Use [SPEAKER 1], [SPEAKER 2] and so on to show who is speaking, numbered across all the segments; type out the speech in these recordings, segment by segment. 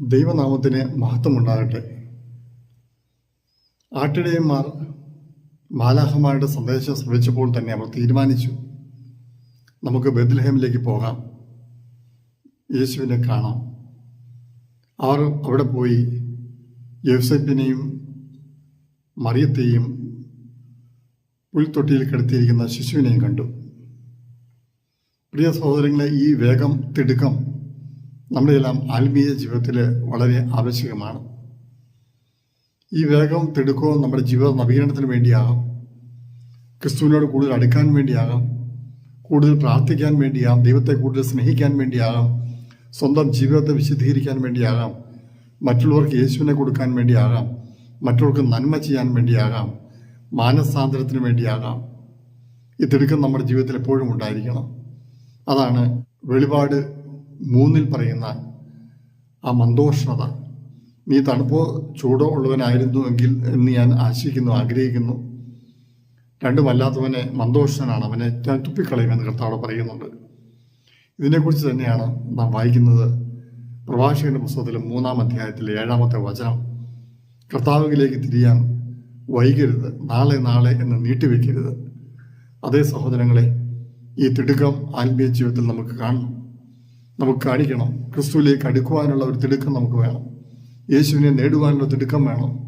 [SPEAKER 1] ദൈവനാമത്തിന് മഹത്വമുണ്ടാകട്ടെ. ആട്ടിടയന്മാർ മാലാഹമാരുടെ സന്ദേശം ശ്രമിച്ചപ്പോൾ തന്നെ അവർ തീരുമാനിച്ചു നമുക്ക് ബദൽഹേമിലേക്ക് പോകാം. യേശുവിനെ കാണാം. അവർ അവിടെ പോയി യോസഫിനെയും മറിയത്തെയും പുൽത്തൊട്ടിയിൽ കിടത്തിയിരിക്കുന്ന ശിശുവിനെയും കണ്ടു. പ്രിയ സഹോദരങ്ങളെ ഈ വേഗം തിടുക്കം നമ്മുടെ എല്ലാം ആത്മീയ ജീവിതത്തിൽ വളരെ ആവശ്യകമാണ്. ഈ വേഗം തിടുക്കവും നമ്മുടെ ജീവിത നവീകരണത്തിന് വേണ്ടിയാകാം. ക്രിസ്തുവിനോട് കൂടുതൽ അടുക്കാൻ വേണ്ടിയാകാം. കൂടുതൽ പ്രാർത്ഥിക്കാൻ വേണ്ടിയാകാം. ദൈവത്തെ കൂടുതൽ സ്നേഹിക്കാൻ വേണ്ടിയാകാം. സ്വന്തം ജീവിതത്തെ വിശദീകരിക്കാൻ വേണ്ടിയാകാം. മറ്റുള്ളവർക്ക് യേശുവിനെ കൊടുക്കാൻ വേണ്ടിയാകാം. മറ്റുള്ളവർക്ക് നന്മ ചെയ്യാൻ വേണ്ടിയാകാം. മാനസാന്തരത്തിന് വേണ്ടിയാകാം. ഈ തിടുക്കം നമ്മുടെ ജീവിതത്തിൽ എപ്പോഴും ഉണ്ടായിരിക്കണം. അതാണ് വെളിപാട് മൂന്നിൽ പറയുന്ന ആ മന്ദോഷ്ണത നീ തണുപ്പോ ചൂടോ ഉള്ളവനായിരുന്നു എങ്കിൽ എന്ന് ഞാൻ ആശിക്കുന്നു ആഗ്രഹിക്കുന്നു. രണ്ടുമല്ലാത്തവനെ മന്ദോഷ്ണനാണ് അവനെ ഞാൻ കർത്താവ് പറയുന്നുണ്ട്. ഇതിനെക്കുറിച്ച് തന്നെയാണ് നാം വായിക്കുന്നത് പ്രഭാഷകന്റെ പുസ്തകത്തിലെ മൂന്നാം അധ്യായത്തിലെ ഏഴാമത്തെ വചനം. കർത്താവിലേക്ക് തിരിയാൻ വൈകരുത് നാളെ നാളെ എന്ന് നീട്ടിവെക്കരുത്. അതേ സഹോദരങ്ങളെ ഈ തിടുക്കം ആത്മീയ ജീവിതത്തിൽ നമുക്ക് കാണണം. നമുക്ക് കാണിക്കണം. ക്രിസ്തുവിലേക്ക് അടുക്കുവാനുള്ള ഒരു തിടുക്കം നമുക്ക് വേണം. യേശുവിനെ നേടുവാനുള്ള തിടുക്കം വേണം.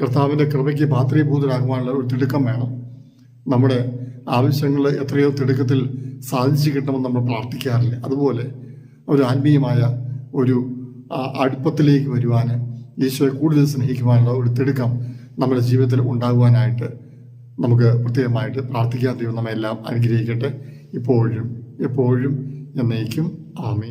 [SPEAKER 1] കർത്താവിന്റെ കൃപയ്ക്ക് പാത്രീഭൂതരാകുവാനുള്ള ഒരു തിടുക്കം വേണം. നമ്മുടെ ആവശ്യങ്ങൾ എത്രയോ തിടുക്കത്തിൽ സാധിച്ചു കിട്ടണമെന്ന് നമ്മൾ പ്രാർത്ഥിക്കാറില്ല. അതുപോലെ ഒരു ആത്മീയമായ ഒരു അടുപ്പത്തിലേക്ക് വരുവാൻ ഈശോയെ കൂടുതൽ സ്നേഹിക്കുവാനുള്ള ഒരു തിടുക്കം നമ്മുടെ ജീവിതത്തിൽ ഉണ്ടാകുവാനായിട്ട് നമുക്ക് പ്രത്യേകമായിട്ട് പ്രാർത്ഥിക്കാൻ ദൈവം നമ്മെല്ലാം അനുഗ്രഹിക്കട്ടെ. ഇപ്പോഴും എപ്പോഴും എന്നേക്കും Amen.